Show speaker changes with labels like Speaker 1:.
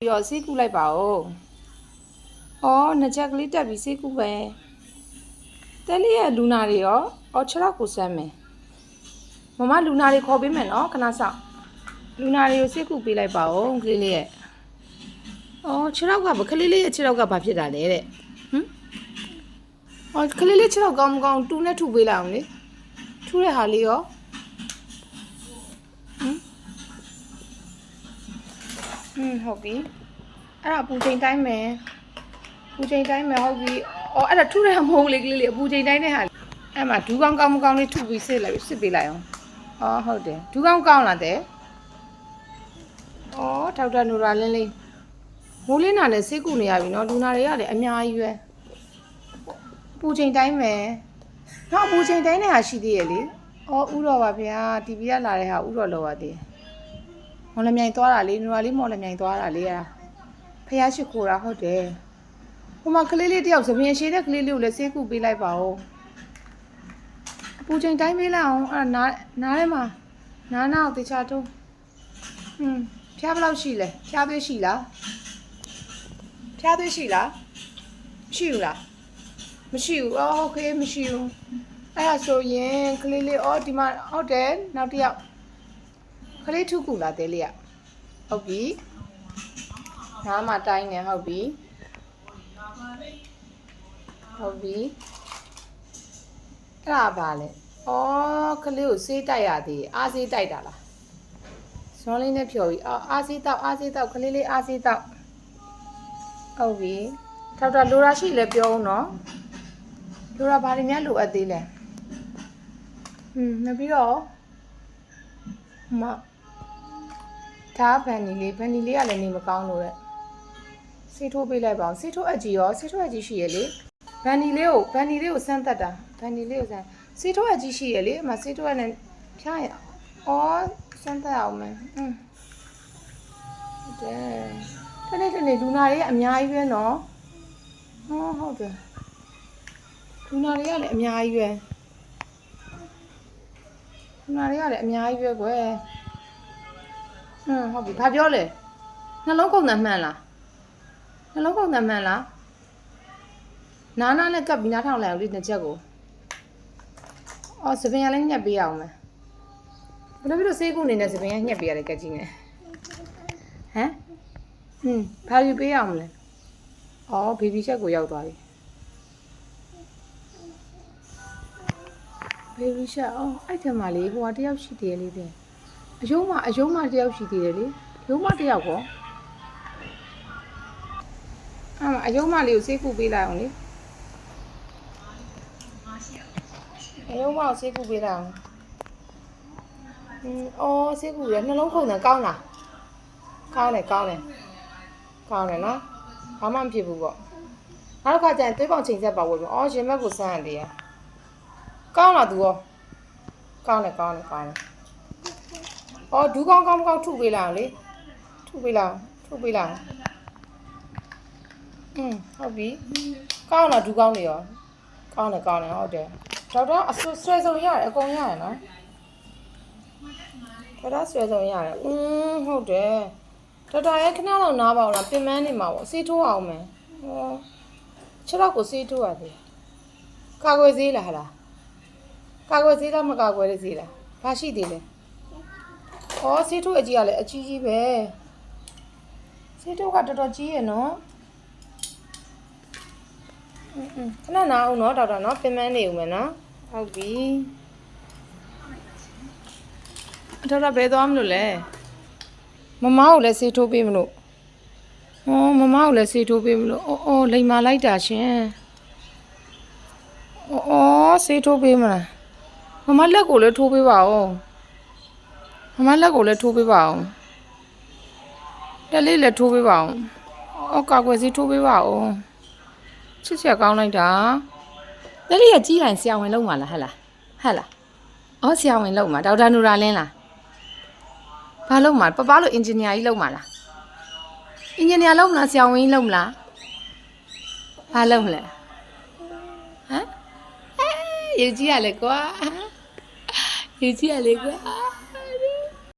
Speaker 1: ပြီးတော့ဆေးကုလိုက်ပါဦး။အော်နှစ်ချက်ကလေးတက်ပြီးဆေးကုပဲ။တဲလေးရဲ့လူနာတွေရောအော်ခြေထောက်ကိုဆမ်းမယ်။မမလူနာတွေခေါ်ပေးမယ်နော်ခဏစောင့်။လူနာတွေကိုဆေးကုပေးလိုက်ပါဦးကလေးလေးရဲ့။အော်ခြေထောက်ကဗကလေးလေးရဲ့ခြေထောက်ကဘာဖြစ်တာလဲတဲ့။ဟမ်။အော်ကလေးလေးခြေထောက်ကောင်းမကောင်းတူနဲ့ထုပေးလိုက်အောင်လေ။ထုတဲ့ဟာလေးရော ဟင်းဟုတ်ပြီ။အဲ့ဒါအပူချိန်တိုင်းမယ်။ပူချိန်တိုင်းမယ်ဟုတ်ပြီ။အော်အဲ့ဒါထုတဲ့ဟာမဟုတ်ဘူးလေကလေးလေးအပူချိန်တိုင်းတဲ့ဟာ။အဲ့မှာဒူးကောင်းကောင်းမကောင်းလေးထုပြီးစစ်လိုက်စစ်ပေးလိုက်အောင်။အော်ဟုတ်တယ်။ဒူးကောင်းကောင်းလားတဲ့။အော်ဒေါက်တာနူရာလင်းလေးမိုးလင်းနာနဲ့စိတ်ကူနေရပြီနော်လူနာတွေကလည်းအများကြီးပဲ။ပူချိန်တိုင်းမယ်။နောက်ပူချိန်တိုင်းတဲ့ဟာရှိသေးရဲ့လေ။အော်ဥတော်ပါဗျာ။ TV ကလာတဲ့ဟာဥတော်လောပါသေးတယ်။ မော်လမြိုင်သွားတာလေနူရာလေးမော်လမြိုင်သွားတာလေအဲ့ဒါဖះရှိခိုးတာဟုတ်တယ်။ဟိုမှာကလေးလေးတယောက်သပင်ရှိတဲ့ကလေးလေးကိုလည်းဆေးကုပေးလိုက်ပါဦး။အပူချိန်တိုင်းပေးလိုက်အောင်အဲ့ဒါနားနားထဲမှာနားနာကိုတေချာတုံးဟွန်းဖျားဘယ်လောက်ရှိလဲဖျားသွေးရှိလားဖျားသွေးရှိလားမရှိဘူးလားမရှိဘူးအော်โอเคမရှိဘူးအဲ့ဒါဆိုရင်ကလေးလေးအော်ဒီမှာဟုတ်တယ်နောက်တစ်ယောက်က လေးထုကူလာတယ်လေကဟုတ်ပြီနားမှာတိုင်းနေဟုတ်ပြီဟုတ်ပြီအဲ့ဒါပါလေအော်ကလေးကိုဆေးတိုက်ရသေးတယ်အားဆေးတိုက်တာလားဇွန်လေးနဲ့ဖြော်ပြီးအော်အားဆေးတောက်အားဆေးတောက်ကလေးလေးအားဆေးတောက်ဟုတ်ပြီထောက်တာလိုရာရှိလဲပြောဦးနော်လိုရာဘာတွေများလိုအပ်သေးလဲဟွန်းနောက်ပြီးတော့မ ဒါဗန်နီလေးဗန်နီလေးကလည်းနေမကောင်းလို့တဲ့ဆေးထိုးပေးလိုက်ပါအောင်ဆေးထိုးအကြီးရောဆေးထိုးအကြီးရှိရလေဗန်နီလေးကိုဗန်နီလေးကိုစမ်းသက်တာဗန်နီလေးကိုစမ်းဆေးထိုးအကြီးရှိရလေအမဆေးထိုးကလည်းဖြားရအော်စမ်းသက်အောင်မယ်อืมဟုတ်တယ်တနေ့တနေ့လူနာတွေကအများကြီးပဲနော်ဟောဟုတ်တယ်လူနာတွေကလည်းအများကြီးပဲလူနာတွေကလည်းအများကြီးပဲကွယ် ဟမ်ဟုတ်ပြီဘာပြောလဲနှလုံးကုန်တယ်မှန်လားနှလုံးကုန်တယ်မှန်လားနားနားနဲ့ကပ်ပြီးနားထောင်လိုက်အောင်ဒီတစ်ချက်ကိုအော်စပင်ရလည်းညက်ပေးအောင်မယ်ဘယ်လိုဖြစ်လို့ဆေးကုနေနဲ့စပင်ရညက်ပေးရတယ်ကက်ကြီးနဲ့ဟမ်ဟွန်းဘာယူပေးအောင်မလဲအော်ဘေဘီချက်ကိုရောက်သွားပြီဘေဘီချက်အော်အဲ့ထက်မှလေဟိုကတယောက်ရှိသေးတယ်လေတဲ့ အယုံမအယုံမတယောက်ရှိသေးတယ်လေယုံမတယောက်ကောအဲ့မှာအယုံမလေးကိုဆေးကုပေးလိုက်အောင်လေအယုံမကိုဆေးကုပေးလိုက်အောင်อืมအော်ဆေးကုရနှလုံးခုန်တယ်ကောင်းလားကောင်းတယ်ကောင်းတယ်ကောင်းတယ်နော်ဘာမှမဖြစ်ဘူးပေါ့နောက်တစ်ခါကျရင်သွေးပေါင်ချိန်ဆက်ပါဝယ်ပြီအော်ရင်ဘက်ကိုဆန်းရတယ်ကောင်းလား तू ရောကောင်းတယ်ကောင်းတယ်ကောင်းတယ် ။ အော်ဒူးကောင်းကောင်းမကောင်းထုပေးလိုက်အောင်လေ။ထုပေးလိုက်အောင်ထုပေးလိုက်အောင်။อืมဟုတ်ပြီ။ကောင်းလားဒူးကောင်းနေရော။ကောင်းတယ်ကောင်းတယ်ဟုတ်တယ်။ဒေါက်တာအဆွဆွဲဆုံးရတယ်အကုန်ရတယ်နော်။ဒေါက်တာဆွဲဆုံးရတယ်။อืมဟုတ်တယ်။ဒေါက်တာရဲ့ခဏလောက်နားပါအောင်လားပြင်ပန်းနေမှာပေါ့စေးထိုးအောင်မယ်။ဟောခြေတော့ကိုစေးထိုးရသေး။ကာကွယ်သေးလားဟလား။ကာကွယ်သေးလားမကာကွယ်သေးလား။ဘာရှိသေးလဲ။ ဩဆေးထုတ်အကြီးကလည်းအကြီးကြီးပဲဆေးထုတ်ကတော်တော်ကြီးရနော်อืมခဏနာအောင်နော်ဒေါက်တာနော်ပြင်ပန်းနေဦးမယ်နော်ဟုတ်ပြီဒေါက်တာဘယ်သွားမလို့လဲမမကိုလည်းဆေးထိုးပေးမလို့ဩမမကိုလည်းဆေးထိုးပေးမလို့ဩဩလိမ်မာလိုက်တာရှင်ဩဩဆေးထိုးပေးမလားမမလက်ကိုလည်းထိုးပေးပါဦး မမလက်ကိုလည်းထိုးပေးပါအောင်တက်လေးလည်းထိုးပေးပါအောင်အော်ကာကွယ်စီထိုးပေးပါအောင်ချစ်စရာကောင်းလိုက်တာတက်လေးကကြီးလိုက်ဆရာဝန်လုံးမှာလားဟဟလားဟဟလားအော်ဆရာဝန်လုံးမှာဒေါက်တာနူရာလင်းလားဘာလုံးမှာပပလို့အင်ဂျင်နီယာကြီးလုံးမှာလားအင်ဂျင်နီယာလုံးမလားဆရာဝန်ကြီးလုံးမလားဘာလုံးမလဲဟမ်အေးယူကြီးရလေကွာယူကြီးရလေကွာ